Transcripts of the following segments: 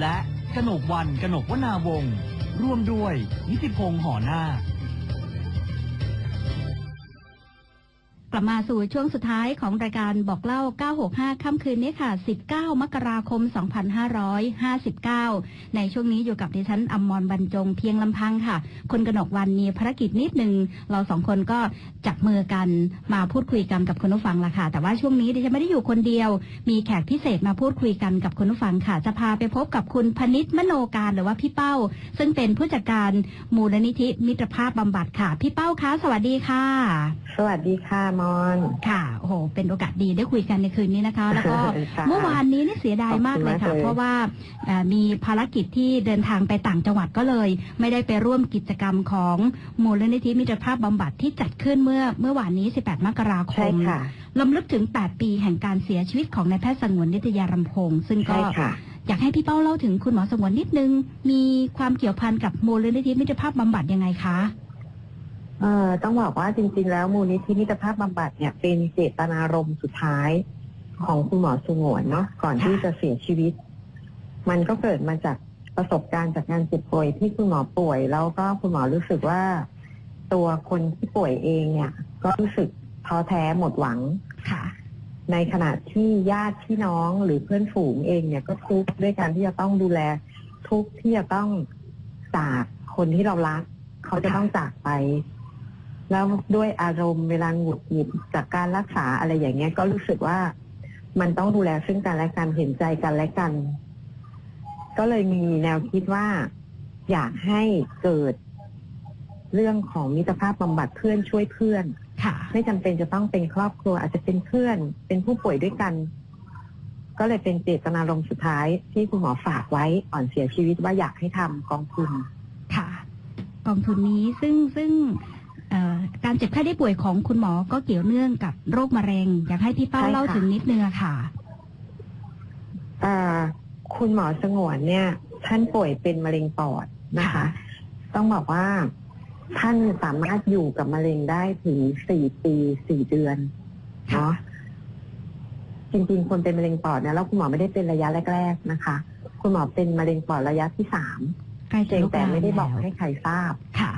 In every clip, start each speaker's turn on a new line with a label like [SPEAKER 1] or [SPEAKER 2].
[SPEAKER 1] และกนกวันกนกวนาวงศ์ร่วมด้วยนิติพงษ์ห่อหน้า
[SPEAKER 2] ลับมาสู่ช่วงสุดท้ายของรายการบอกเล่า 965 ค่ำคืนนี้ค่ะ 19 มกราคม 2559 ในช่วงนี้อยู่กับดิฉันอมรบรรจงเพียงลำพังค่ะ คุณกนกวันมีภารกิจนิดหนึ่ง เราสองคนก็จับมือกันมาพูดคุยกันกับคุณผู้ฟังละค่ะ แต่ว่าช่วงนี้ดิฉันไม่ได้อยู่คนเดียว มีแขกพิเศษมาพูดคุยกันกับคุณผู้ฟังค่ะ จะพาไปพบกับคุณพนิษฐ์มโนการหรือว่าพี่เป้า ซึ่งเป็นผู้จัดการมูลนิธิมิตรภาพบำบัดค่ะ พี่เป้าคะ สวัสดีค่ะ
[SPEAKER 3] สวัสดีค่ะมอน
[SPEAKER 2] ค่ะโอ้โหเป็นโอกาสดีได้คุยกันในคืนนี้นะคะ แล้วก็
[SPEAKER 3] ค่ะ
[SPEAKER 2] เมื่อวานนี้นี่เสียดายมากเลย
[SPEAKER 3] ขอบ
[SPEAKER 2] ค่ะ
[SPEAKER 3] คุณมากเลย
[SPEAKER 2] เพราะว่าเอ่อมีภารกิจที่เดินทางไปต่างจังหวัดก็เลย ไม่ได้ไปร่วมกิจกรรมของมูลนิธิมิตรภาพบำบัดที่จัดขึ้นเมื่อเมื่อวานนี้ 18 มกราค
[SPEAKER 3] ใช่
[SPEAKER 2] ม
[SPEAKER 3] ค่ะ
[SPEAKER 2] ลำลึกถึง 8 ปีแห่งการเสียชีวิตของนายแพทย์สงวนนิตยารำพงศ์ซึ่งก็
[SPEAKER 3] ใช่ค่ะ
[SPEAKER 2] อยากให้พี่เป้าเล่าถึงคุณหมอสงวนนิดนึง มีความเกี่ยวพันกับมูลนิธิมิตรภาพบำบัดยังไงคะ
[SPEAKER 3] เอ่อต้องบอกว่าจริง ๆ แล้วมูลนิธิมิตรภาพบำบัดเนี่ยเป็นเจตนารมณ์สุดท้ายของคุณหมอสงวนเนาะก่อน
[SPEAKER 2] ค่ะ
[SPEAKER 3] ที่จะเสียชีวิต มันก็เกิดมาจากประสบการณ์จากการเจ็บป่วยที่คุณหมอป่วย แล้วก็คุณหมอรู้สึกว่า ตัวคนที่ป่วยเองเนี่ย ก็รู้สึกท้อแท้หมดหวัง
[SPEAKER 2] ค่ะ
[SPEAKER 3] ในขณะที่ญาติพี่น้องหรือเพื่อนฝูงเองเนี่ยก็ทุกข์ด้วยการที่จะต้องดูแลทุกข์ที่จะต้องจากคนที่เรารัก เขาจะต้องจากไป แล้วด้วยอารมณ์เวลาหงุดหงิดจากการรักษาอะไรอย่างเงี้ย ก็รู้สึกว่ามันต้องดูแลซึ่งกันและกันเห็นใจกันและกัน ก็เลยมีแนวคิดว่า อยากให้เกิดเรื่องของมิตรภาพบำบัดเพื่อนช่วยเพื่อน
[SPEAKER 2] ค่ะ
[SPEAKER 3] ไม่จำเป็นจะต้องเป็นครอบครัวอาจจะเป็นเพื่อน เป็นผู้ป่วยด้วยกัน ก็เลยเป็นเจตนารมณ์สุดท้าย ที่คุณหมอฝากไว้ก่อนเสียชีวิตว่าอยากให้ทำกองทุน
[SPEAKER 2] ค่ะ กองทุนนี้ซึ่งซึ่งเอ่อ การเจ็บไข้ได้ป่วยของคุณหมอก็เกี่ยวเนื่องกับโรคมะเร็ง อยากให้พี่เป้า
[SPEAKER 3] ใช่ค่ะ
[SPEAKER 2] เล่าถึงนิดนึงอะค่ะ
[SPEAKER 3] เอ่อคุณหมอสงวนเนี่ย ท่านป่วยเป็นมะเร็งปอดนะคะ
[SPEAKER 2] ค่ะ
[SPEAKER 3] ต้องบอกว่าท่านสามารถอยู่กับมะเร็งได้ถึงสี่ปีสี่เดือนเนาะจริงๆคนเป็นมะเร็งปอดเนี่ยแล้วคุณหมอไม่ได้เป็นระยะแรก ๆ นะคะ คุณหมอเป็นมะเร็งปอดระยะที่สาม
[SPEAKER 2] ใกล้
[SPEAKER 3] เพี
[SPEAKER 2] จะ
[SPEAKER 3] ยง
[SPEAKER 2] ลุก
[SPEAKER 3] แต่
[SPEAKER 2] ลาม
[SPEAKER 3] ไม่ได้บอก
[SPEAKER 2] แล้ว
[SPEAKER 3] ให้ใครทราบ
[SPEAKER 2] ค่ะ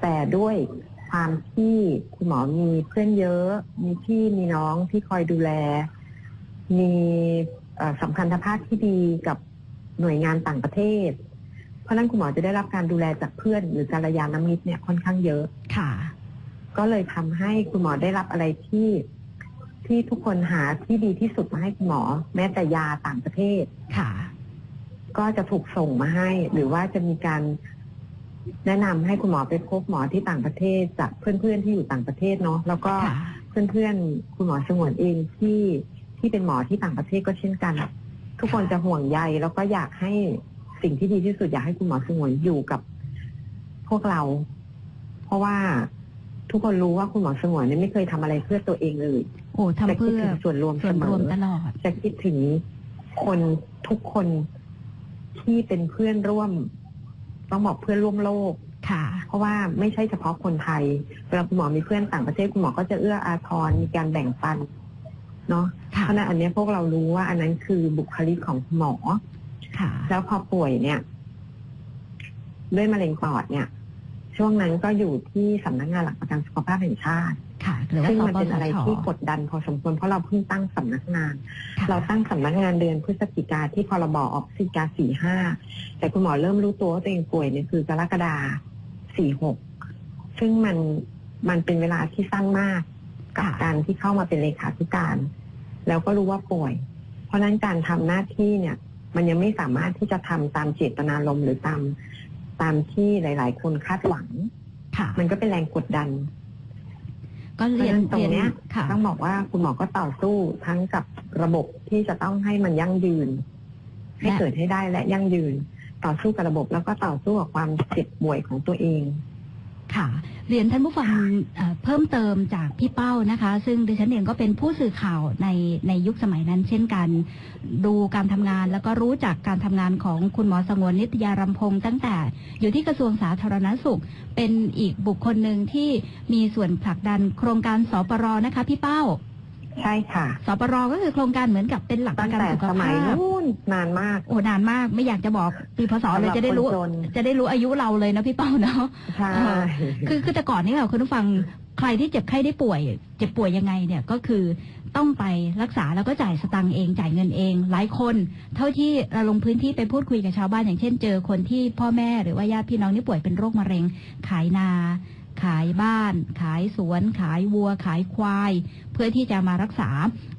[SPEAKER 3] แต่ด้วยความที่คุณหมอมีเพื่อนเยอะ มีพี่มีน้องที่คอยดูแล มีเอ่อสัมพันธภาพที่ดีกับหน่วยงานต่างประเทศ เพราะฉะนั้นคุณหมอจะได้รับการดูแลจากเพื่อนหรือการยานมิตรเนี่ยค่อนข้างเยอะ
[SPEAKER 2] ค่ะ
[SPEAKER 3] ก็เลยทำให้คุณหมอได้รับอะไรที่ที่ทุกคนหาที่ดีที่สุดมาให้คุณหมอ แม้แต่ยาต่างประเทศ
[SPEAKER 2] ค่ะ
[SPEAKER 3] ก็จะถูกส่งมาให้ หรือว่าจะมีการ แนะนำให้คุณหมอไปพบหมอที่ต่างประเทศจากเพื่อนๆที่อยู่ต่างประเทศเนาะแล้วก็
[SPEAKER 2] ค่ะ
[SPEAKER 3] เพื่อนๆคุณหมอสงวนเองที่ที่เป็นหมอที่ต่างประเทศก็เช่นกัน ทุกคนจะห่วงใยแล้วก็อยากให้สิ่งที่ดีที่สุดอยากให้คุณหมอสงวนอยู่กับพวกเรา เพราะว่าทุกคนรู้ว่าคุณหมอสงวนเนี่ยไม่เคยทำอะไรเพื่อตัวเองเลย
[SPEAKER 2] โอ้
[SPEAKER 3] จะ
[SPEAKER 2] ทำ
[SPEAKER 3] คิด
[SPEAKER 2] เพื่อ
[SPEAKER 3] ถึงส่วนรวม
[SPEAKER 2] ส่
[SPEAKER 3] เส
[SPEAKER 2] วน
[SPEAKER 3] ม
[SPEAKER 2] รวม
[SPEAKER 3] อ
[SPEAKER 2] ตลอด
[SPEAKER 3] จะคิดถึงคนทุกคนที่เป็นเพื่อนร่วม ต้องบอกเพื่อนร่วมโลก
[SPEAKER 2] ค่ะ
[SPEAKER 3] เพราะว่าไม่ใช่เฉพาะคนไทยเวลาคุณหมอมีเพื่อนต่างประเทศคุณหมอก็จะเอื้ออาทรมีการแบ่งปันเนาะ
[SPEAKER 2] ค่ะ
[SPEAKER 3] เพราะฉะนั้นอันเนี้ยพวกเรารู้ว่าอันนั้นคือบุคลิกของคุณหมอ
[SPEAKER 2] ค่ะ
[SPEAKER 3] แล้วพอป่วยเนี่ย ด้วยมะเร็งปอดเนี่ย ช่วงนั้นก็อยู่ที่สำนักงานหลักประกันสุขภาพแห่งชาติ
[SPEAKER 2] ค่ะหรือว่า
[SPEAKER 3] ซึ่ง
[SPEAKER 2] ส
[SPEAKER 3] มัน
[SPEAKER 2] ป
[SPEAKER 3] เป็น
[SPEAKER 2] ส
[SPEAKER 3] อะไร
[SPEAKER 2] ช
[SPEAKER 3] ที่กดดันพอสมควรเพราะเราเพิ่งตั้งสำนักงาน
[SPEAKER 2] ค่ะ
[SPEAKER 3] เราตั้งสำนักงานเดือนพฤศจิกาที่พรบออกพฤศจิกาสี่ห้าแต่คุณหมอเริ่มรู้ตัวว่าตัวเองป่วยเนี่ยคือกรกฎาสี่หกซึ่งมันมันเป็นเวลาที่สั้นมากกับ
[SPEAKER 2] ค่ะ
[SPEAKER 3] การที่เข้ามาเป็นเลขาธิการ แล้วก็รู้ว่าป่วย เพราะฉะนั้นการทำหน้าที่เนี่ย มันยังไม่สามารถที่จะทำตามเจตนารมณ์หรือตาม ตามที่หลาย ๆ คนคาดหวัง
[SPEAKER 2] ค่ะ
[SPEAKER 3] มันก็เป็นแรงกดดัน
[SPEAKER 2] ก็
[SPEAKER 3] เพราะ
[SPEAKER 2] เรีย
[SPEAKER 3] ฉะ
[SPEAKER 2] น
[SPEAKER 3] นั้นตรงเนี้ย
[SPEAKER 2] ค่ะ
[SPEAKER 3] ต้องบอกว่าคุณหมอก็ต่อสู้ทั้งกับระบบที่จะต้องให้มันยั่งยืน ให้
[SPEAKER 2] และ
[SPEAKER 3] เกิดให้ได้และยั่งยืน ต่อสู้กับระบบแล้วก็ต่อสู้กับความเจ็บป่วยของตัวเอง
[SPEAKER 2] ค่ะ เรียนท่านผู้ฟังเอ่อเพิ่มเติมจากพี่เป้านะคะ ซึ่งดิฉันเองก็เป็นผู้สื่อข่าวในในยุคสมัยนั้น เช่นกัน ดูการทำงานแล้วก็รู้จักการทำงานของคุณหมอสงวนนิตยารำพงศ์ตั้งแต่ อยู่ที่กระทรวงสาธารณสุข เป็นอีกบุคคลหนึ่งที่มีส่วนผลักดันโครงการสปรนะคะพี่เป้า
[SPEAKER 3] ใช่ค่ะ
[SPEAKER 2] สปรก็คือโครงการเหมือนกับเป็นหลักป
[SPEAKER 3] ตั้
[SPEAKER 2] ระ
[SPEAKER 3] ง
[SPEAKER 2] กัน
[SPEAKER 3] แต่
[SPEAKER 2] สุข
[SPEAKER 3] สมั
[SPEAKER 2] ภายพ
[SPEAKER 3] นู้นนานมาก
[SPEAKER 2] โอ้นานมากไม่อยากจะบอกปีพศเลย
[SPEAKER 3] สำหรับ
[SPEAKER 2] จะได้รู้
[SPEAKER 3] คนจน
[SPEAKER 2] จะได้รู้อายุเราเลยนะพี่เป้าเนาะ
[SPEAKER 3] ใช่
[SPEAKER 2] เออคือคือแต่ก่อนนี่ค่ะคุณผู้ฟังใครที่เจ็บไข้ได้ป่วย เจ็บป่วยยังไงเนี่ยก็คือต้องไปรักษาแล้วก็จ่ายสตังค์เองจ่ายเงินเอง หลายคน เท่าที่เราลงพื้นที่ไปพูดคุยกับชาวบ้านอย่างเช่นเจอคนที่พ่อแม่หรือว่าญาติพี่น้องที่ป่วยเป็นโรคมะเร็ง ขายนา ขายบ้าน ขายสวน ขายวัว ขายควาย เพื่อที่จะมารักษา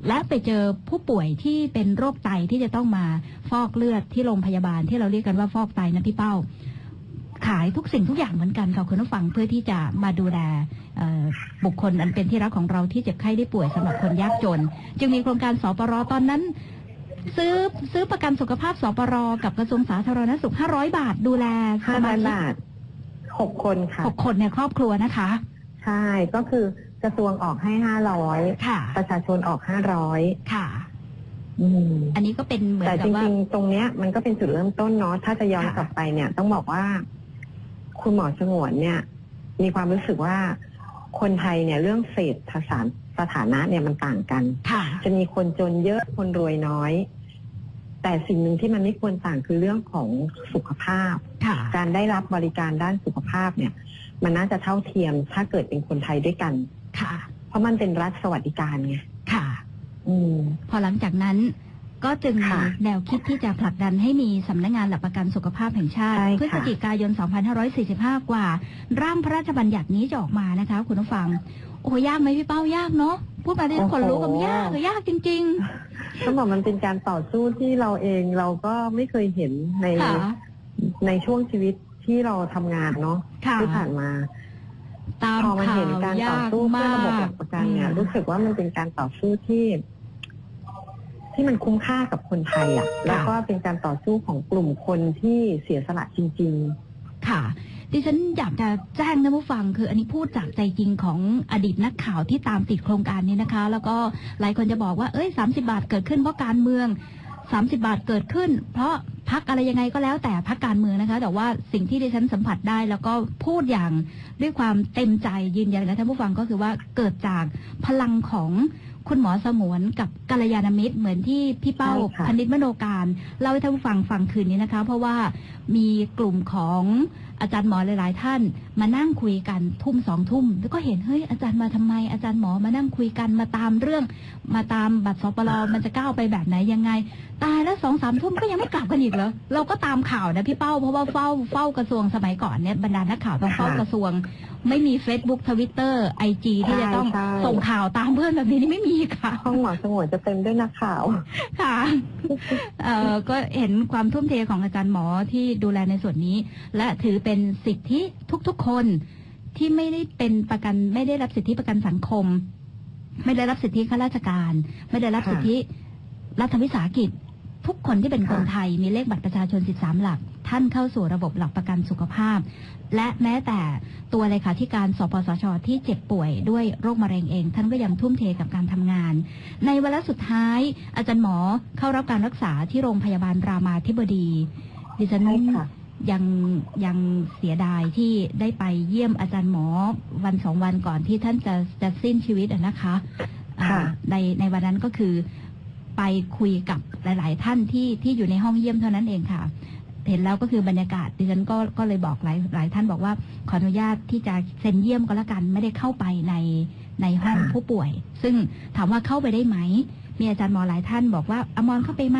[SPEAKER 2] และไปเจอผู้ป่วยที่เป็นโรคไตที่จะต้องมาฟอกเลือดที่โรงพยาบาลที่เราเรียกกันว่าฟอกไตนะพี่เป้า ขายทุกสิ่งทุกอย่างเหมือนกันค่ะคุณผู้ฟังเพื่อที่จะมาดูแลบุคคลอันเป็นที่รักของเราที่เจ็บไข้ได้ป่วยสำหรับคนยากจน จึงมีโครงการสปรตอนนั้นซื้อซื้อประกันสุขภาพสปรกับกระทรวงสาธารณสุข 500 บาท ดูแล
[SPEAKER 3] ห้า
[SPEAKER 2] มา
[SPEAKER 3] ร้อยบาท หกคนค่ะ
[SPEAKER 2] หกคนในครอบครัวนะคะ
[SPEAKER 3] ใช่ก็คือกระทรวงออกให้ห้าร้อย
[SPEAKER 2] ค่ะ
[SPEAKER 3] ประชาชนออกห้าร้อย
[SPEAKER 2] ค่ะ
[SPEAKER 3] อืม
[SPEAKER 2] อันนี้ก็เป็นเหมือน
[SPEAKER 3] แต่
[SPEAKER 2] กั
[SPEAKER 3] จ
[SPEAKER 2] บว่า
[SPEAKER 3] ริงๆ ตรงเนี้ยมันก็เป็นจุดเริ่มต้นเนาะถ้าจะย้อน
[SPEAKER 2] ค่ะ
[SPEAKER 3] กลับไปเนี่ย ต้องบอกว่า คุณหมอสงวนเนี่ย มีความรู้สึกว่าคนไทยเนี่ยเรื่องเศรษฐสารสถานะเนี่ยมันต่างกัน
[SPEAKER 2] ค่ะ
[SPEAKER 3] จะมีคนจนเยอะคนรวยน้อย แต่สิ่งหนึ่งที่มันไม่ควรต่างคือเรื่องของสุขภาพ
[SPEAKER 2] ค่ะ
[SPEAKER 3] การได้รับบริการด้านสุขภาพเนี่ย มันน่าจะเท่าเทียมถ้าเกิดเป็นคนไทยด้วยกัน
[SPEAKER 2] ค่ะ
[SPEAKER 3] เพราะมันเป็นรัฐสวัสดิการไง
[SPEAKER 2] ค่ะ
[SPEAKER 3] อืม
[SPEAKER 2] พอหลังจากนั้นก็จึงมี
[SPEAKER 3] ค่ะ
[SPEAKER 2] แนวคิดที่จะผลักดันให้มีสำนักงานหลักประกันสุขภาพแห่งชาติ
[SPEAKER 3] ใช่ค่ะ
[SPEAKER 2] พฤศจิกายน 2545 กว่า ร่างพระราชบัญญัตินี้จะออกมานะคะ คุณผู้ฟัง โอ้ยากไหมพี่เป้ายากเนาะ พูดมาที่ทุกคนรู้กันยากยากจริง
[SPEAKER 3] ต้องบอกมันเป็นการต่อสู้ที่เราเองเราก็ไม่เคยเห็นใน
[SPEAKER 2] ๆค่ะ
[SPEAKER 3] ในช่วงชีวิตที่เราทำงานเนาะ
[SPEAKER 2] ค่ะ
[SPEAKER 3] ที่ผ่านมา
[SPEAKER 2] ตาม
[SPEAKER 3] พอมา
[SPEAKER 2] ข่า
[SPEAKER 3] เห็น
[SPEAKER 2] ว
[SPEAKER 3] การต่อยา
[SPEAKER 2] ก
[SPEAKER 3] สู้เพื่
[SPEAKER 2] มา
[SPEAKER 3] อระบบ
[SPEAKER 2] ก
[SPEAKER 3] หลักประกันเนี่ย
[SPEAKER 2] อืม
[SPEAKER 3] รู้สึกว่ามันเป็นการต่อสู้ที่ ที่มันคุ้มค่ากับคนไทยอะ แล้วก็เป็นการต่อสู้ของกลุ่มคนที่เสียสละจริง
[SPEAKER 2] ค่ะ ดิฉันอยากจะแจ้งท่านผู้ฟังคืออันนี้พูดจากใจจริงของอดีตนักข่าวที่ตามติดโครงการนี้นะคะ แล้วก็หลายคนจะบอกว่าเอ้ย 30 บาทเกิดขึ้นเพราะการเมือง 30 บาทเกิดขึ้น เพราะพักอะไรยังไงก็แล้วแต่พักการเมืองนะคะ แต่ว่าสิ่งที่ดิฉันสัมผัสได้ แล้วก็พูดอย่างด้วยความเต็มใจยืนยันกับท่านผู้ฟังก็คือว่าเกิดจากพลังของคุณหมอสงวนกับกัลยาณมิตรเหมือนที่พี่เป้า
[SPEAKER 3] ใช่ค่ะ
[SPEAKER 2] พนิษฐ์มโนการเล่าให้ท่านผู้ฟังฟังคืนนี้นะคะ เพราะว่ามีกลุ่มของ อาจารย์หมอหลาย ๆ ท่านมานั่งคุยกันทุ่มสองทุ่ม แล้วก็เห็นเฮ้ยอาจารย์มาทำไม อาจารย์หมอมานั่งคุยกันมาตามเรื่อง มาตามบัตรสปรมันจะก้าวไปแบบไหนยังไง ตายแล้วสองสามทุ่มก็ยังไม่กลับกันอีกเหรอเราก็ตามข่าวนะพี่เป้าเพราะว่าเฝ้าเฝ้ากระทรวงสมัยก่อนเนี่ยบรรดานักข่าวต้องเฝ้ากระทรวง ไม่มี Facebook ทวิตเตอร์ไอจีที่จะต้อง
[SPEAKER 3] ใช่ใช่
[SPEAKER 2] ส่งข่าวตามเพื่อนแบบนี้นี่ไม่มีค่ะ
[SPEAKER 3] ๆห้องหมอสงวนจะเต็มด้วยนักข่าว
[SPEAKER 2] ค่ะเอ่อก็เห็นความทุ่มเทของอาจารย์หมอที่ดูแลในส่วนนี้ และถือเป็นสิทธิทุกๆคนที่ไม่ได้เป็นประกันไม่ได้รับสิทธิประกันสังคม ไม่ได้รับสิทธิข้าราชการ ไม่ได้รับ
[SPEAKER 3] ค่ะ
[SPEAKER 2] สิทธิรัฐวิสาหกิจ ทุกคนที่เป็นคน
[SPEAKER 3] ค่ะ
[SPEAKER 2] ไทยมีเลขบัตรประชาชน 13 หลัก ท่านเข้าสู่ระบบหลักประกันสุขภาพ และแม้แต่ตัวเลขาธิการสปสชที่เจ็บป่วยด้วยโรคมะเร็งเอง ท่านก็ยังทุ่มเทกับการทำงาน ในเวลาสุดท้าย อาจารย์หมอเข้ารับการรักษาที่โรงพยาบาลรามาธิบดีดิฉัน
[SPEAKER 3] ใช่ค่ะ
[SPEAKER 2] ยังยังเสียดายที่ได้ไปเยี่ยมอาจารย์หมอวันสองวันก่อนที่ท่านจะจะสิ้นชีวิตอะนะคะอ่า
[SPEAKER 3] ค่ะ
[SPEAKER 2] ในในวันนั้นก็คือไปคุยกับหลาย ๆ ท่านที่ที่อยู่ในห้องเยี่ยมเท่านั้นเองค่ะ เห็นแล้วก็คือบรรยากาศดิฉันก็ก็เลยบอกหลายหลายท่านบอกว่าขออนุญาตที่จะเซ็นเยี่ยมก็แล้วกันไม่ได้เข้าไปในในห้อง
[SPEAKER 3] ค่ะ
[SPEAKER 2] ผู้ป่วย ซึ่งถามว่าเข้าไปได้ไหม มีอาจารย์หมอหลายท่านบอกว่าอมรเข้าไปไหม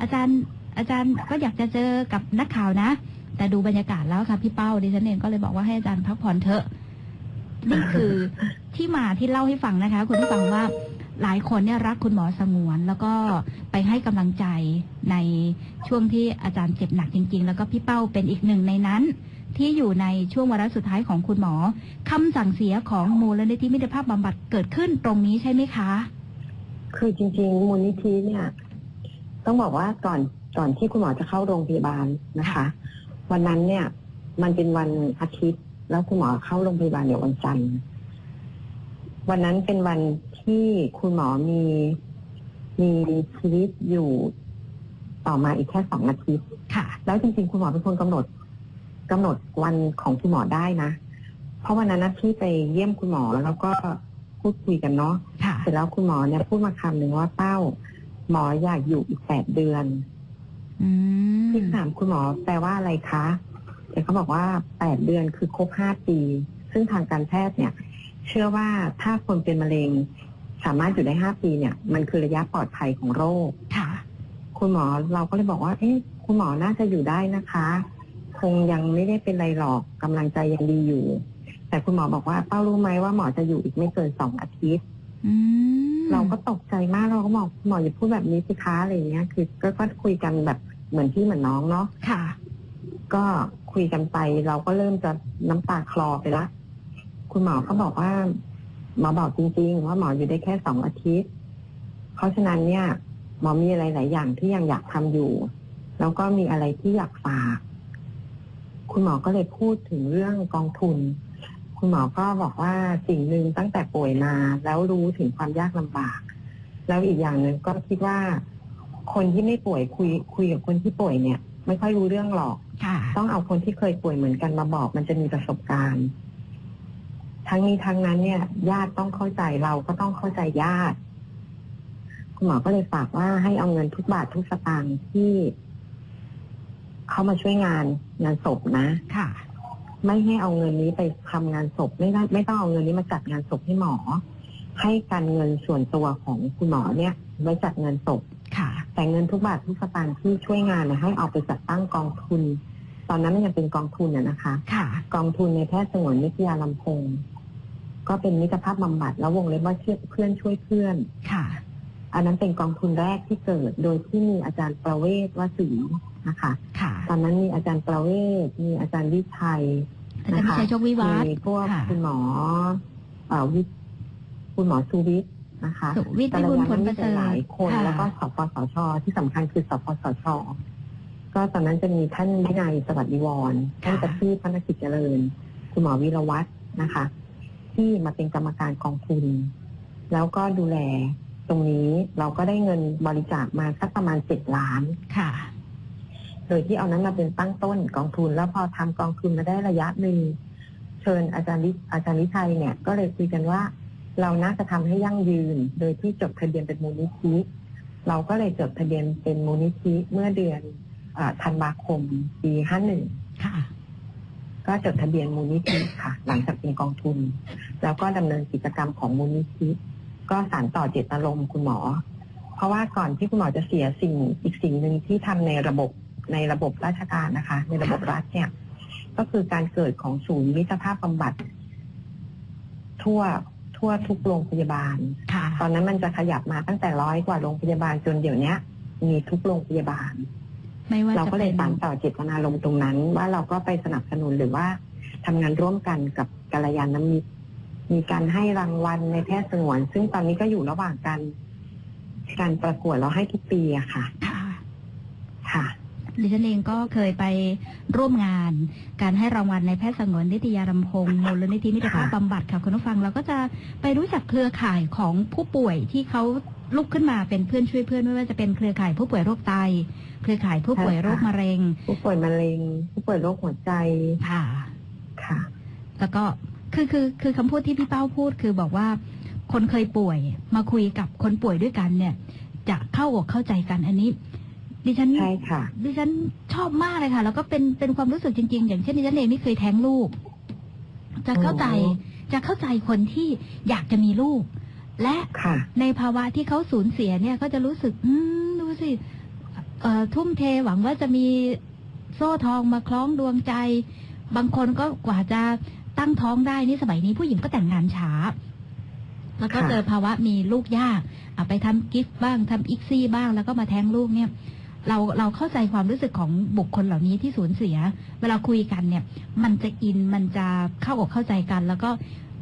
[SPEAKER 2] อาจารย์อาจารย์ก็อยากจะเจอกับนักข่าวนะ แต่ดูบรรยากาศแล้วค่ะพี่เป้าดิฉันเองก็เลยบอกว่าให้อาจารย์พักผ่อนเถอะ นี่คือที่มาที่เล่าให้ฟังนะคะ คุณผู้ฟังว่าหลายคนเนี่ยรักคุณหมอสงวน แล้วก็ไปให้กำลังใจในช่วงที่อาจารย์เจ็บหนักจริง ๆ แล้วก็พี่เป้าเป็นอีกหนึ่งในนั้น ที่อยู่ในช่วงวาระสุดท้ายของคุณหมอคำสั่งเสียของมูลนิธิมิตรภาพบำบัดเกิดขึ้นตรงนี้ใช่ไหมคะ
[SPEAKER 3] คือจริง ๆ มูลนิธิเนี่ย ต้องบอกว่าก่อนก่อนที่คุณหมอจะเข้าโรงพยาบาลนะคะ วันนั้นเนี่ย มันเป็นวันอาทิตย์ แล้วคุณหมอเข้าโรงพยาบาลเดี๋ยววันจันทร์วันนั้นเป็นวันที่คุณหมอมีมีชีวิตอยู่ต่อมาอีกแค่สองอาทิตย์
[SPEAKER 2] ค่ะ
[SPEAKER 3] แล้วจริงๆ คุณหมอเป็นคนกำหนดกำหนดวันของคุณหมอได้นะ เพราะวันนั้นนะที่ไปเยี่ยมคุณหมอแล้วก็พูดคุยกันเนาะ
[SPEAKER 2] ค่ะ
[SPEAKER 3] เสร็จแล้วคุณหมอเนี่ยพูดมาคำหนึ่งว่าเป้า หมออยากอยู่อีกแปดเดือน
[SPEAKER 2] อืม
[SPEAKER 3] พี่ถามคุณหมอแปลว่าอะไรคะแต่เขาบอกว่าแปดเดือนคือครบห้าปี ซึ่งทางการแพทย์เนี่ย เชื่อว่าถ้าคนเป็นมะเร็ง สามารถอยู่ได้ห้าปีเนี่ย มันคือระยะปลอดภัยของโรค
[SPEAKER 2] ค่ะ
[SPEAKER 3] คุณหมอเราก็เลยบอกว่า เอ๊ะคุณหมอน่าจะอยู่ได้นะคะ คงยังไม่ได้เป็นไรหรอกกำลังใจยังดีอยู่ แต่คุณหมอบอกว่าเป้ารู้ไหมว่าหมอจะอยู่อีกไม่เกินสองอาทิตย์
[SPEAKER 2] อืม
[SPEAKER 3] เราก็ตกใจมากเราก็บอกหมออย่าพูดแบบนี้สิคะอะไรอย่างเงี้ย คือก็ก็คุยกันแบบเหมือนพี่เหมือนน้องเนาะ
[SPEAKER 2] ค่ะ
[SPEAKER 3] ก็คุยกันไป เราก็เริ่มจะน้ำตาคลอไปละคุณหมอก็บอกว่าหมอบอกจริงๆว่าหมออยู่ได้แค่สองอาทิตย์ เพราะฉะนั้นเนี่ยหมอมีอะไรหลายอย่างที่ยังอยากทำอยู่ แล้วก็มีอะไรที่อยากฝาก คุณหมอก็เลยพูดถึงเรื่องกองทุน คุณหมอก็บอกว่าสิ่งหนึ่งตั้งแต่ป่วยมา แล้วรู้ถึงความยากลำบาก แล้วอีกอย่างหนึ่งก็คิดว่า คนที่ไม่ป่วยคุยคุยกับคนที่ป่วยเนี่ย ไม่ค่อยรู้เรื่องหรอก
[SPEAKER 2] ค่ะ
[SPEAKER 3] ต้องเอาคนที่เคยป่วยเหมือนกันมาบอก มันจะมีประสบการณ์ ทั้งนี้ทั้งนั้นเนี่ย ญาติต้องเข้าใจเราก็ต้องเข้าใจญาติ คุณหมอก็เลยฝากว่าให้เอาเงินทุกบาททุกสตางค์ที่ เขามาช่วยงานงานศพนะ
[SPEAKER 2] ค่ะ
[SPEAKER 3] ไม่ให้เอาเงินนี้ไปทำงานศพไม่ได้ไม่ต้องเอาเงินนี้มาจัดงานศพให้หมอ ให้การเงินส่วนตัวของคุณหมอเนี่ยไว้จัดงานศพ
[SPEAKER 2] ค่ะ
[SPEAKER 3] แต่เงินทุกบาททุกสตางค์ที่ช่วยงานเนี่ยให้เอาไปจัดตั้งกองทุน ตอนนั้นมันยังเป็นกองทุนน่ะนะคะ
[SPEAKER 2] ค่ะ
[SPEAKER 3] กองทุนในแพทย์สงวนวิทยาลำพงก็เป็นมิตรภาพบำบัดแล้ววงเล็บว่าเชื่อเพื่อนช่วยเพื่อน
[SPEAKER 2] ค่ะ
[SPEAKER 3] อันนั้นเป็นกองทุนแรกที่เกิดโดยที่มีอาจารย์ประเวศวสีนะคะ
[SPEAKER 2] ค่ะ
[SPEAKER 3] ตอนนั้นมีอาจารย์ประเวศมีอาจารย์วิชัย
[SPEAKER 2] อาจารย์วิชัยโชควิวัฒน์
[SPEAKER 3] มีพวก
[SPEAKER 2] ค่ะ
[SPEAKER 3] คุณหมอเอ่อวิคุณหมอสุวิทย์นะคะ
[SPEAKER 2] สุวิทย์
[SPEAKER 3] กั
[SPEAKER 2] วิ
[SPEAKER 3] ล
[SPEAKER 2] บุญ
[SPEAKER 3] ยา
[SPEAKER 2] ผล
[SPEAKER 3] ณ
[SPEAKER 2] ป
[SPEAKER 3] มิ
[SPEAKER 2] ระ
[SPEAKER 3] ต
[SPEAKER 2] เสริ
[SPEAKER 3] รหลาย
[SPEAKER 2] ฐ
[SPEAKER 3] คน
[SPEAKER 2] ค่ะ
[SPEAKER 3] แล้วก็สปสช ที่สำคัญคือสปสช ก็ตอนนั้นจะมีท่านวินัยสวัสดิวรท่านจะพี่พนกิจเจริญ คุณหมอวิรวัฒน์นะคะ ที่มาเป็นกรรมการกองทุน แล้วก็ดูแลตรงนี้เราก็ได้เงินบริจาคมาสักประมาณเจ็ดล้าน
[SPEAKER 2] ค่ะ
[SPEAKER 3] โดยที่เอานั้นมาเป็นตั้งต้นกองทุน แล้วพอทำกองทุนมาได้ระยะหนึ่งเชิญอาจารย์วิอาจารย์วิชัยเนี่ยก็เลยคุยกันว่า เราน่าจะทำให้ยั่งยืน โดยที่จดทะเบียนเป็นมูลนิธิเราก็เลยจดทะเบียนเป็นมูลนิธิเมื่อเดือนเออธันวาคมปีห้าหนึ่ง
[SPEAKER 2] ค่ะ
[SPEAKER 3] ก็จดทะเบียนมูลนิธิค่ะ หลังจากเป็นกองทุน แล้วก็ดำเนินกิจกรรมของมูลนิธิ ก็สานต่อเจตนารมณ์คุณหมอ เพราะว่าก่อนที่คุณหมอจะเสียสิ่งอีกสิ่งหนึ่งที่ทำในระบบ ในระบบราชการนะคะ ในระบบรัฐเนี่ย ก็คือการเกิดของศูนย์มิตรภาพบำบัดทั่วทั่วทุกโรงพยาบาล
[SPEAKER 2] ค่ะ
[SPEAKER 3] ตอนนั้นมันจะขยับมาตั้งแต่ร้อยกว่าโรงพยาบาลจนเดี๋ยวเนี้ยมีทุกโรงพยาบาล
[SPEAKER 2] ไม่ว่า
[SPEAKER 3] เรา
[SPEAKER 2] จะ
[SPEAKER 3] ก็เล
[SPEAKER 2] เป็
[SPEAKER 3] ย
[SPEAKER 2] น
[SPEAKER 3] สานต่อเจตนารมณ์ตรงนั้น ว่าเราก็ไปสนับสนุนหรือว่าทำงานร่วมกันกับกัลยาณมิตรมีการให้รางวัลในแพทย์สงวน ซึ่งตอนนี้ก็อยู่ระหว่างการการประกวดเราให้ทุกปีอะค่ะ
[SPEAKER 2] ค่ะ
[SPEAKER 3] ค่ะ
[SPEAKER 2] ดิฉันเองก็เคยไปร่วมงาน การให้รางวัลในแพทย์สงวนนิตยารำพงมูลนิธิมิตรภาพบำบัดค่ะคุณผู้ฟังเราก็จะไปรู้จักเครือข่ายของผู้ป่วยที่เขาลุกขึ้นมาเป็นเพื่อนช่วยเพื่อนไม่ว่าจะเป็นเครือข่ายผู้ป่วยโรคไต เครือข่ายผู้ป่วยโรคมะเร็ง
[SPEAKER 3] ผู้ป่วยมะเร็ง ผู้ป่วยโรคหัวใจ
[SPEAKER 2] ค่ะ
[SPEAKER 3] ค่ะ
[SPEAKER 2] แล้วก็คือคือคือคำพูดที่พี่เป้าพูดคือบอกว่า คนเคยป่วยมาคุยกับคนป่วยด้วยกันเนี่ย จะเข้าอกเข้าใจกันอันนี้ ดิฉัน
[SPEAKER 3] ใช่ค่ะ
[SPEAKER 2] ดิฉันชอบมากเลยค่ะ แล้วก็เป็นเป็นความรู้สึกจริง ๆ อย่างเช่นดิฉันเองนี่เคยแท้งลูก จะเข้าใจ
[SPEAKER 3] อ๋อ
[SPEAKER 2] จะเข้าใจคนที่อยากจะมีลูก และ
[SPEAKER 3] ค่ะ
[SPEAKER 2] ในภาวะที่เขาสูญเสียเนี่ยก็จะรู้สึก อืมดูสิเอ่อทุ่มเทหวังว่าจะมีโซ่ทองมาคล้องดวงใจ บางคนก็กว่าจะตั้งท้องได้นี่สมัยนี้ผู้หญิงก็แต่งงานช้า แล้วก็
[SPEAKER 3] ค่ะ
[SPEAKER 2] เจอภาวะมีลูกยากอะไปทำกิฟต์บ้างทำอิกซี่บ้างแล้วก็มาแท้งลูกเนี่ย เราเราเข้าใจความรู้สึกของบุคคลเหล่านี้ที่สูญเสีย เวลาคุยกันเนี่ย มันจะอินมันจะเข้าอกเข้าใจกัน แล้วก็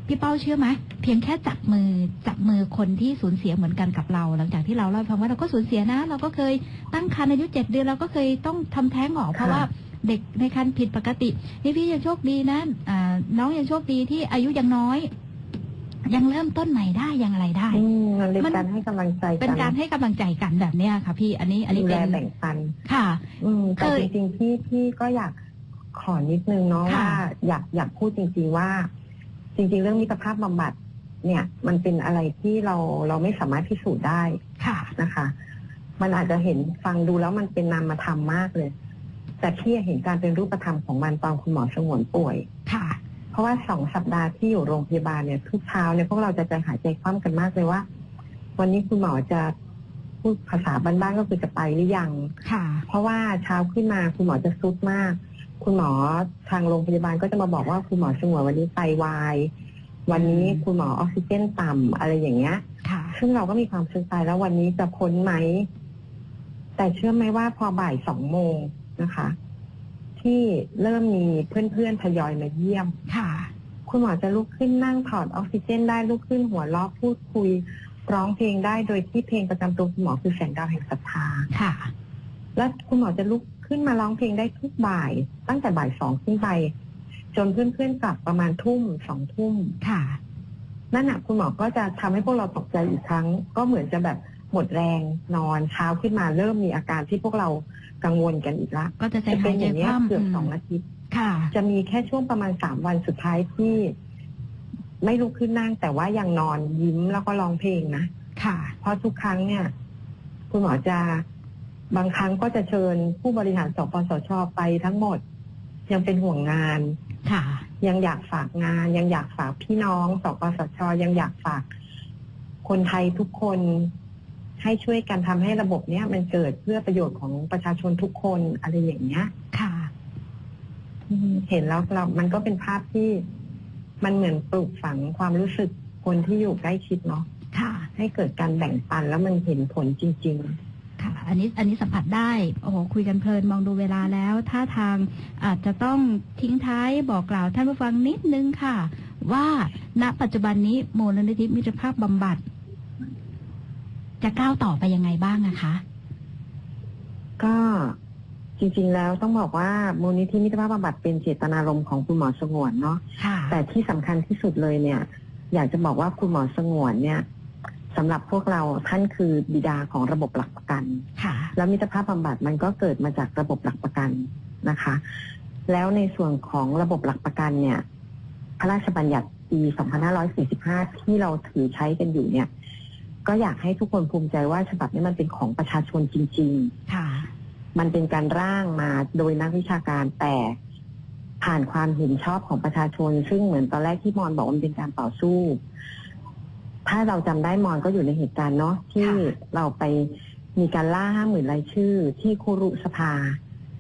[SPEAKER 2] พี่เป้าเชื่อไหมเพียงแค่จับมือจับมือคนที่สูญเสียเหมือนกันกับเรา หลังจากที่เราเล่าฟังว่าเราก็สูญเสียนะ เราก็เคยตั้งครรภ์อายุเจ็ดเดือนเราก็เคยต้องทำแท้งออกเพราะว่าเด็กในครรภ์ผิดปกติ นี่พี่ยังโชคดีนะอ่าน้องยังโชคดีที่อายุยังน้อย ยังเริ่มต้นใหม่ได้ยังอะไรได้
[SPEAKER 3] อืมมันเป็น
[SPEAKER 2] มัน
[SPEAKER 3] การให้กำลังใจ
[SPEAKER 2] เป็นการให้กำลังใจกันแบบเนี้ยค่ะ พี่อันนี้อันนี้
[SPEAKER 3] ดู
[SPEAKER 2] เป็
[SPEAKER 3] แล
[SPEAKER 2] น
[SPEAKER 3] แบ่งปัน
[SPEAKER 2] ค่ะ
[SPEAKER 3] อืมแต่
[SPEAKER 2] เคย
[SPEAKER 3] จริงๆพี่พี่ก็อยากขอนิดนึงเนาะ
[SPEAKER 2] ค่ะ
[SPEAKER 3] ว่าอยากอยากพูดจริงๆว่า จริง ๆ เรื่องมิตรภาพบำบัด เนี่ย มันเป็นอะไรที่เราเราไม่สามารถพิสูจน์ได้
[SPEAKER 2] ค่ะ
[SPEAKER 3] นะคะ มันอาจจะเห็นฟังดูแล้วมันเป็นนามธรรมมากเลย แต่พี่เห็นการเป็นรูปธรรมของมันตอนคุณหมอสงวนป่วย
[SPEAKER 2] ค่ะ
[SPEAKER 3] เพราะว่าสองสัปดาห์ที่อยู่โรงพยาบาลเนี่ยทุกเช้าเนี่ยพวกเราจะใจหายใจคว่ำกันมากเลยว่า วันนี้คุณหมอจะพูดภาษาบ้านๆก็คือจะไปหรือยัง
[SPEAKER 2] ค่ะ
[SPEAKER 3] เพราะว่าเช้าขึ้นมาคุณหมอจะซุดมาก คุณหมอทางโรงพยาบาลก็จะมาบอกว่าคุณหมอสงวนวันนี้ไตวาย วันนี้คุณหมอออกซิเจนต่ำอะไรอย่างเงี้ย
[SPEAKER 2] ค่ะ
[SPEAKER 3] ซึ่งเราก็มีความสงสัยแล้ววันนี้จะพ้นไหม แต่เชื่อไหมว่าพอบ่ายสองโมงนะคะ ที่เริ่มมีเพื่อนๆทยอยมาเยี่ยม
[SPEAKER 2] ค่ะ
[SPEAKER 3] คุณหมอจะลุกขึ้นนั่งถอดออกซิเจนได้ลุกขึ้นหัวเราะพูดคุย ร้องเพลงได้โดยที่เพลงประจำตัวคุณหมอคือแสงดาวแห่งศรัทธา
[SPEAKER 2] ค่ะ
[SPEAKER 3] และคุณหมอจะลุกขึ้นมาร้องเพลงได้ทุกบ่าย ตั้งแต่บ่ายสองขึ้นไป จนเพื่อนๆกลับประมาณทุ่มสองทุ่ม
[SPEAKER 2] ค่ะ
[SPEAKER 3] นั่นน่ะคุณหมอก็จะทำให้พวกเราตกใจอีกครั้ง ก็เหมือนจะแบบหมดแรงนอนเช้าขึ้นมาเริ่มมีอาการที่พวกเรา กังวลกันอีกละ
[SPEAKER 2] ก็จะใจ
[SPEAKER 3] จะเป็
[SPEAKER 2] หานย
[SPEAKER 3] อ
[SPEAKER 2] ใจ
[SPEAKER 3] ย่าง
[SPEAKER 2] ค
[SPEAKER 3] เงี้ย
[SPEAKER 2] ว่ำ
[SPEAKER 3] เกือบสอง
[SPEAKER 2] ม
[SPEAKER 3] อาทิตย์
[SPEAKER 2] ค่ะ
[SPEAKER 3] จะมีแค่ช่วงประมาณสามวันสุดท้ายที่ ไม่ลุกขึ้นนั่งแต่ว่ายังนอนยิ้มแล้วก็ร้องเพลงนะ
[SPEAKER 2] ค่ะ
[SPEAKER 3] เพราะทุกครั้งเนี่ย คุณหมอจะบางครั้งก็จะเชิญผู้บริหารสปสชไปทั้งหมด ยังเป็นห่วงงาน
[SPEAKER 2] ค่ะ
[SPEAKER 3] ยังอยากฝากงาน ยังอยากฝากพี่น้องสปสชยังอยากฝากคนไทยทุกคน ให้ช่วยกันทำให้ระบบเนี้ยมันเกิดเพื่อประโยชน์ของประชาชนทุกคนอะไรอย่างเงี้ย
[SPEAKER 2] ค่ะ
[SPEAKER 3] อืมเห็นแล้วเรามันก็เป็นภาพที่มันเหมือนปลูกฝังความรู้สึกคนที่อยู่ใกล้ชิดเนาะ
[SPEAKER 2] ค่ะ
[SPEAKER 3] ให้เกิดการแบ่งปันแล้วมันเห็นผลจริง
[SPEAKER 2] ค่ะ อันนี้อันนี้สัมผัสได้โอ้โหคุยกันเพลินมองดูเวลาแล้วถ้าทางอาจจะต้องทิ้งท้ายบอกกล่าวท่านผู้ฟังนิดนึงค่ะ ว่าณปัจจุบันนี้มูลนิธิมิตรภาพบำบัด จะก้าวต่อไปยังไงบ้างนะคะ
[SPEAKER 3] ๆก็จริงๆแล้วต้องบอกว่ามูลนิธิมิตรภาพบำบัดเป็นเจตนารมณ์ของคุณหมอสงวนเนาะ
[SPEAKER 2] ค่ะ
[SPEAKER 3] แต่ที่สำคัญที่สุดเลยเนี่ย อยากจะบอกว่าคุณหมอสงวนเนี่ยสำหรับพวกเราท่านคือบิดาของระบบหลักประกัน
[SPEAKER 2] ค่ะ
[SPEAKER 3] แล้วมิตรภาพบำบัดมันก็เกิดมาจากระบบหลักประกันนะคะ แล้วในส่วนของระบบหลักประกันเนี่ย พระราชบัญญัติปี 2545 ที่เราถือใช้กันอยู่เนี่ย ก็อยากให้ทุกคนภูมิใจว่าฉบับนี้มันเป็นของประชาชนจริง
[SPEAKER 2] ค่ะ
[SPEAKER 3] ๆมันเป็นการร่างมาโดยนักวิชาการแต่ผ่านความเห็นชอบของประชาชน ซึ่งเหมือนตอนแรกที่มอนบอกว่ามันเป็นการต่อสู้ ถ้าเราจำได้มอนก็อยู่ในเหตุการณ์เนาะที่
[SPEAKER 2] ค่ะ
[SPEAKER 3] เราไปมีการล่าห้าหมื่นรายชื่อ ที่คุรุสภา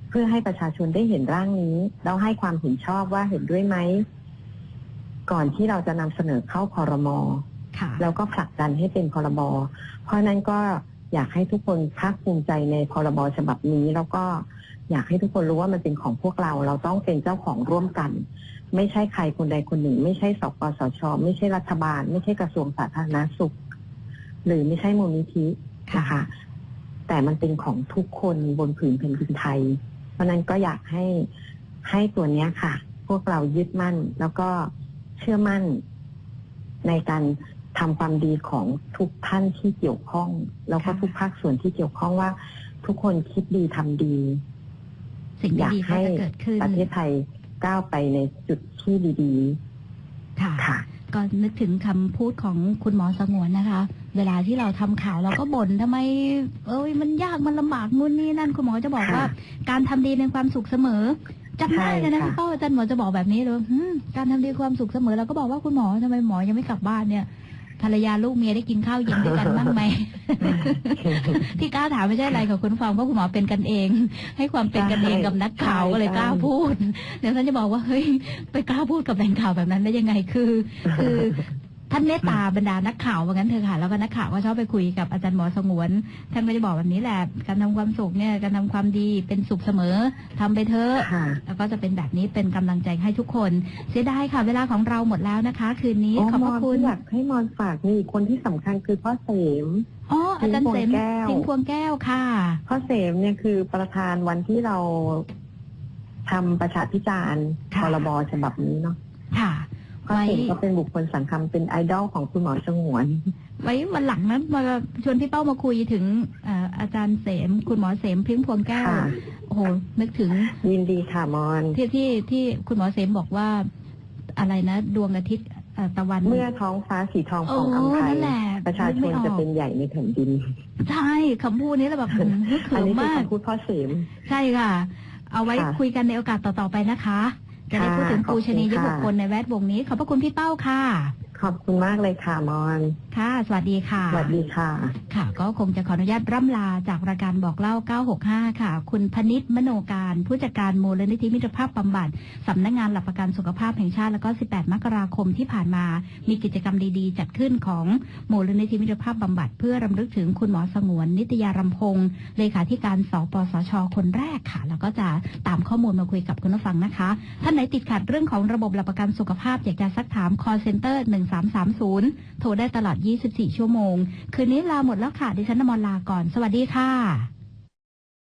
[SPEAKER 3] เพื่อให้ประชาชนได้เห็นร่างนี้ แล้วให้ความเห็นชอบว่าเห็นด้วยไหมก่อนที่เราจะนำเสนอเข้าพรม
[SPEAKER 2] ค่ะ
[SPEAKER 3] แล้วก็ผลักดันให้เป็นพรบเพราะฉะนั้นก็อยากให้ทุกคนภาคภูมิใจในพรบฉบับนี้ แล้วก็อยากให้ทุกคนรู้ว่ามันเป็นของพวกเรา เราต้องเป็นเจ้าของร่วมกัน ไม่ใช่ใครคนใดคนหนึ่ง ไม่ใช่สปสช ไม่ใช่รัฐบาล ไม่ใช่กระทรวงสาธารณสุข หรือไม่ใช่มูลนิธินะคะแต่มันเป็นของทุกคนบนผืนแผ่นดินไทย เพราะฉะนั้นก็อยากให้ให้ตัวเนี้ยค่ะ พวกเรายึดมั่นแล้วก็เชื่อมั่นในการ ทำความดีของทุกท่านที่เกี่ยวข้อง แล้วก็
[SPEAKER 2] ค่ะ
[SPEAKER 3] ทุกภาคส่วนที่เกี่ยวข้องว่า ทุกคนคิดดีทำดี
[SPEAKER 2] สิ่ง
[SPEAKER 3] อยาก
[SPEAKER 2] ดีๆก็
[SPEAKER 3] ให้
[SPEAKER 2] จะเกิดขึ้น
[SPEAKER 3] ประเทศไทยก้าวไปในจุดที่ดี
[SPEAKER 2] ค่ะ
[SPEAKER 3] ๆค่ะ
[SPEAKER 2] ก็นึกถึงคำพูดของคุณหมอสงวนนะคะ เวลาที่เราทำข่าวเราก็บ่นทำไม เอ้ยมันยากมันลำบากนู่นนี่นั่นคุณหมอจะบอกว่า
[SPEAKER 3] ค่ะ
[SPEAKER 2] การทำดีเป็นความสุขเสมอจำได้เลยนะ
[SPEAKER 3] ใช่ค่ะ
[SPEAKER 2] พี่เป้าอาจารย์หมอจะบอกแบบนี้เลยหึการทำดีความสุขเสมอเราก็บอกว่าคุณหมอทำไมหมอยังไม่กลับบ้านเนี่ย ภรรยาลูกเมียได้กินข้าวเย็นด้วยกันบ้างไหม ที่กล้าถามไม่ใช่อะไรค่ะคุณฟังเพราะคุณหมอเป็นกันเอง ให้ความเป็นกันเองกับนักข่าว
[SPEAKER 3] ใช่
[SPEAKER 2] ก็เลยกล้า
[SPEAKER 3] ใช่
[SPEAKER 2] พูด เดี๋ยวท่านจะบอกว่าเฮ้ยไปกล้าพูดกับแหล่งข่าวแบบนั้นได้ยังไงคือ คือ ท่านเมตตาบรรดานักข่าวว่างั้นเถอะค่ะ แล้วก็นักข่าวก็ชอบไปคุยกับอาจารย์หมอสงวน ท่านก็จะบอกแบบนี้แหละ การทำความสุขเนี่ย การทำความดีเป็นสุขเสมอทำไปเถอะ
[SPEAKER 3] ค่ะ
[SPEAKER 2] แล้วก็จะเป็นแบบนี้เป็นกำลังใจให้ทุกคน เสียดายค่ะ เวลาของเราหมดแล้วนะคะ คืนนี้
[SPEAKER 3] อ๋อ
[SPEAKER 2] ขอบ
[SPEAKER 3] ม
[SPEAKER 2] พ
[SPEAKER 3] อ
[SPEAKER 2] ระ
[SPEAKER 3] น
[SPEAKER 2] คุณ
[SPEAKER 3] ที่อยากให้มอนฝากมีอีกคนที่สำคัญคือพ่อเสม
[SPEAKER 2] อ๋ออาจารย์เสม
[SPEAKER 3] ทิ้งพวงแก้ว
[SPEAKER 2] ทิ้งพวงแก้วค่ะ
[SPEAKER 3] พ่อเสมเนี่ยคือประธานวันที่เราทำประชาพิจารณ์
[SPEAKER 2] ค่ะ
[SPEAKER 3] พรบฉบับนี้เนาะ
[SPEAKER 2] ค่ะ
[SPEAKER 3] พ่อ
[SPEAKER 2] ไว้
[SPEAKER 3] เสมก็เป็นบุคคลสำคัญเป็นไอดอลของคุณหมอสงวน
[SPEAKER 2] ไว้วันหลังนั้นมาชวนพี่เป้ามาคุยถึงเอ่ออาจารย์เสม คุณหมอเสมพิงพวงแก้ว
[SPEAKER 3] ค่ะ
[SPEAKER 2] โอ้โหนึกถึง
[SPEAKER 3] ยินดีค่ะมอน
[SPEAKER 2] ที่ที่ที่คุณหมอเสมบอกว่าอะไรนะ ดวงอาทิตย์เอ่อตะวัน
[SPEAKER 3] เมื่อท้องฟ้าสีทอง
[SPEAKER 2] โอ้
[SPEAKER 3] ของอำไพ
[SPEAKER 2] นั่นแหละ
[SPEAKER 3] ประชาช
[SPEAKER 2] นึก
[SPEAKER 3] น
[SPEAKER 2] ไม่ออก
[SPEAKER 3] จะเป็นใหญ่ในแผ่นดิน
[SPEAKER 2] ใช่คำพูดนี้เราแบบหืมฮึก
[SPEAKER 3] อั
[SPEAKER 2] เหิ
[SPEAKER 3] น
[SPEAKER 2] ม
[SPEAKER 3] นี้คือ
[SPEAKER 2] มาก
[SPEAKER 3] คำพูดพ่อเสม
[SPEAKER 2] ใช่ค่ะ เอาไว้
[SPEAKER 3] ค่ะ
[SPEAKER 2] คุยกันในโอกาสต่อๆไปนะคะ จะได้
[SPEAKER 3] ค่ะ
[SPEAKER 2] พูดถึงปูชนีย
[SPEAKER 3] ขอบคุณ
[SPEAKER 2] บุคคล
[SPEAKER 3] ค่ะ
[SPEAKER 2] ในแวดวงนี้ ขอบพระคุณพี่เป้าค่ะ
[SPEAKER 3] ขอบคุณมากเลยค่ะมอน
[SPEAKER 2] ค่ะ สวัสดีค่ะ
[SPEAKER 3] สวัสดีค่ะ
[SPEAKER 2] ค่ะ ก็คงจะขออนุญาตร่ำลาจากรายการบอกเล่า 965 ค่ะ คุณพนิษมโนการ ผู้จัดการมูลนิธิมิตรภาพบำบัดสำนักงานหลักประกันสุขภาพแห่งชาติ แล้วก็ 18 มกราคมที่ผ่านมา มีกิจกรรมดีๆ จัดขึ้นของมูลนิธิมิตรภาพบำบัดเพื่อรำลึกถึงคุณหมอสงวน นิตยารำพงศ์เลขาธิการ สปสช คนแรกค่ะ แล้วก็จะตามข้อมูลมาคุยกับคุณผู้ฟังนะคะ ท่านไหนติดขัดเรื่องของระบบหลักประกันสุขภาพอยากจะซักถาม call center 1330 โทรได้ตลอด24 ชั่วโมง คืนนี้ลาหมดแล้วค่ะ ดิฉันนมรลาก่อน สวัสดีค่ะ